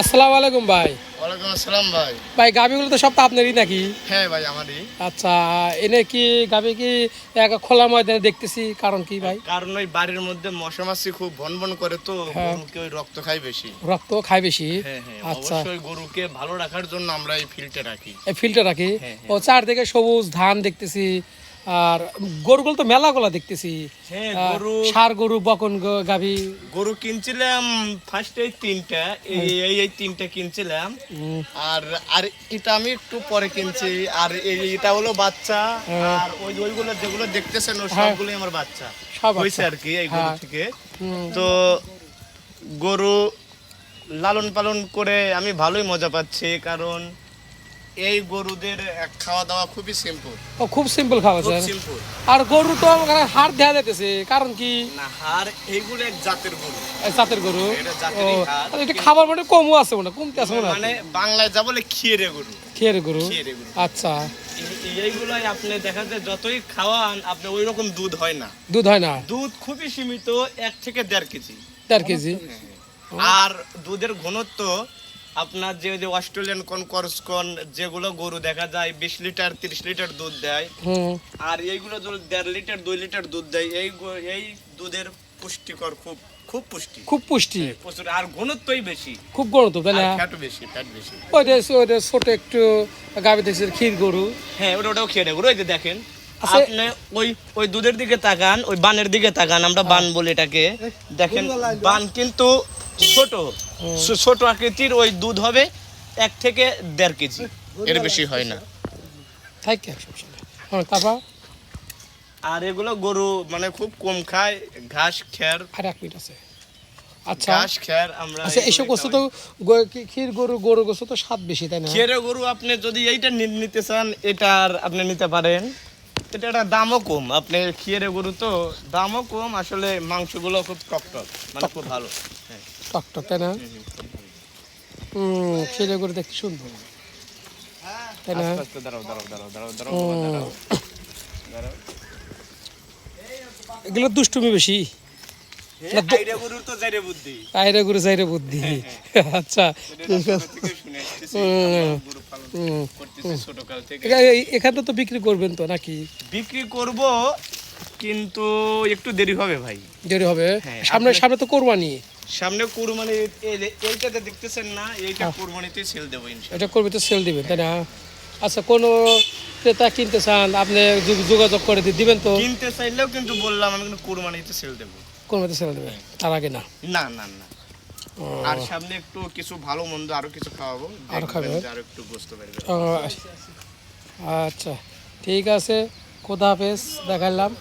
আসসালামু আলাইকুম ভাই। ওয়ালাইকুম আসসালাম ভাই। ভাই গাভিগুলো তো সব তো আপনারই নাকি? হ্যাঁ ভাই আমারই। আচ্ছা এনে কি গাভি কি এক খোলা ময়দানে দেখতেছি কারণ কি ভাই? কারণ ওই বাড়ির মধ্যে মশা মাছি খুব ভন ভন করে তো হ্যাঁ। গরুকে ওই রক্ত খায় বেশি। রক্ত খায় বেশি? হ্যাঁ হ্যাঁ আচ্ছা। অবশ্যই গরুকে ভালো রাখার জন্য আমরা এই ফিল্টে রাখি। এই ফিল্টার রাখি? ও চারদিকে সবুজ ধান দেখতেছি আর গরুগুলো তো মেলাগুলো দেখতেছি। হ্যাঁ আহ, গরু। বকন গাভি। গরু কিনছিলাম ফার্স্ট এই তিনটা এই এই তিনটা কিনছিলাম। আর আর এটা আমি একটু পরে কিনছি। আর এই এটা হলো বাচ্চা। আর ওই ওইগুলো যেগুলো দেখতেছেন ও হ্যাঁ। সবগুলোই আমার বাচ্চা। সব হয়েছে। আর কি এই গরু হ্যাঁ। থেকে। তো গরু লালন পালন করে আমি ভালোই মজা পাচ্ছি কারণ এই গরুদের খাওয়া দাওয়া খুবই সিম্পল ও খুব সিম্পল খাওয়া স্যার। সিম্পল আর গরু তো হাড় দেওয়া যাইতেছে কারণ কি? না আর এইগুলো এক জাতের গরু। এই জাতের গরু? এটা হাড়, খাবার মানে কমও আছে মনে কমতে আছে মনে মানে বাংলায় যা বলে খিয়েরে গরু। খেয়ে গরু? খিয়েরে গরু। আচ্ছা। এইগুলাই আপনি দেখা যায় যতই খাওয়ান আপনি ওই রকম দুধ হয় না। দুধ হয় না? দুধ খুবই সীমিত এক থেকে দেড় কেজি। দেড় কেজি? আর দুধের ঘনত্ব আপনার যে যে অস্ট্রেলিয়ান কোন করসকন যেগুলো গরু দেখা যায় বিশ লিটার তিরিশ লিটার দুধ দেয়। আর এইগুলো দেড় লিটার দুই লিটার দুধ দেয় এই এই দুধের পুষ্টিকর খুব খুব পুষ্টি। খুব পুষ্টি। প্রচুর। আর ঘনত্বই বেশি। খুব গরু তো তাই না? ফ্যাটও বেশি ফ্যাট বেশি। ওইটা ওইটা ছোট একটু দেখছি ক্ষীর গরু। হ্যাঁ ওটা ওটাও খেয়ে ওই যে দেখেন আচ্ছা। আপনি ওই ওই দুধের দিকে তাকান ওই বানের দিকে তাকান আমরা বান বলি এটাকে। দেখেন বান কিন্তু ছোট। ছোট আকৃতির ওই দুধ হবে এক থেকে দেড় কেজি। এর বেশি হয় না। থাকে হ্যাঁ তারপর? আর এগুলো গরু মানে খুব কম খায় ঘাস খ্যার আর এক মিনিট আছে। আচ্ছা। ঘাস খ্যার আমরা আচ্ছা এইসব গোস্ত তো ক্ষীর গরু গরু গোস্ত তো স্বাদ বেশি তাই না? খেরে গরু আপনি যদি এইটা নিতে চান এটার আপনি নিতে পারেন। এটা একটা দামও কম। আপনি গরু তো দামও কম আসলে মাংসগুলো খুব টক টক মানে খুব ভালো। হ্যাঁ। টক টক তাই না? হুম গরু দেখতে সুন্দর। তাই না? আস্তে আস্তে দাঁড়াও দাঁড়াও দাঁড়াও দাঁড়াও দাঁড়াও দাঁড়াও। দাঁড়াও এগুলো দুষ্টুমি বেশি। আইরে গরু চাইরে বুদ্ধি। আচ্ছা। তো বিক্রি করবেন তো নাকি? বিক্রি করব কিন্তু একটু দেরি হবে ভাই। দেরি হবে? হ্যাঁ, সামনে সামনে তো কোরবানি। সামনে কুরবানি এইটাতে দেখতেছেন না এইটা কুরবানিতে সেল দেবো এটা করবে সেল দিবেন তাই না? আচ্ছা কোনো ক্রেতা কিনতে চান আপনি যোগ- যোগাযোগ করে দিবেন তো? কিনতে চাইলেও কিন্তু বললাম আমি কিন্তু কুরবানিতে সেল দেবো। কোরবানিতে ছেড়ে দেবে তার আগে না? না না না। আর সামনে একটু কিছু ভালো মন্দ আরও কিছু খাওয়াবো আরও খাবে? আরও একটু বুঝতে পারবে ও, আচ্ছা ঠিক আছে। খোদা হাফেজ দেখালাম।